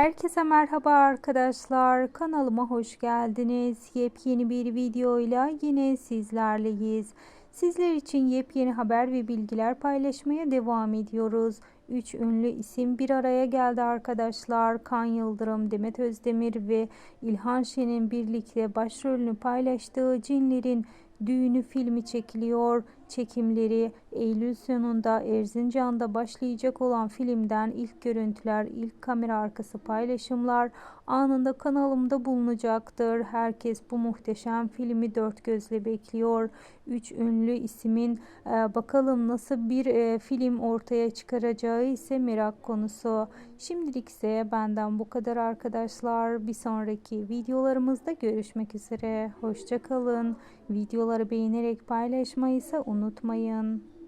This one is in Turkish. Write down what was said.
Herkese merhaba arkadaşlar. Kanalıma hoş geldiniz. Yepyeni bir videoyla yine sizlerleyiz. Sizler için yepyeni haber ve bilgiler paylaşmaya devam ediyoruz. Üç ünlü isim bir araya geldi arkadaşlar. Kan Yıldırım, Demet Özdemir ve İlhan Şen'in birlikte başrolünü paylaştığı Cinlerin Düğünü filmi çekiliyor. Çekimleri Eylül sonunda Erzincan'da başlayacak olan filmden ilk görüntüler, ilk kamera arkası paylaşımlar anında kanalımda bulunacaktır. Herkes bu muhteşem filmi dört gözle bekliyor. Üç ünlü isimin e, bakalım nasıl bir e, film ortaya çıkaracağı ise merak konusu. Şimdilik ise benden bu kadar arkadaşlar. Bir sonraki videolarımızda görüşmek üzere. Hoşçakalın. Videoları beğenerek paylaşmayı ise unutmayın.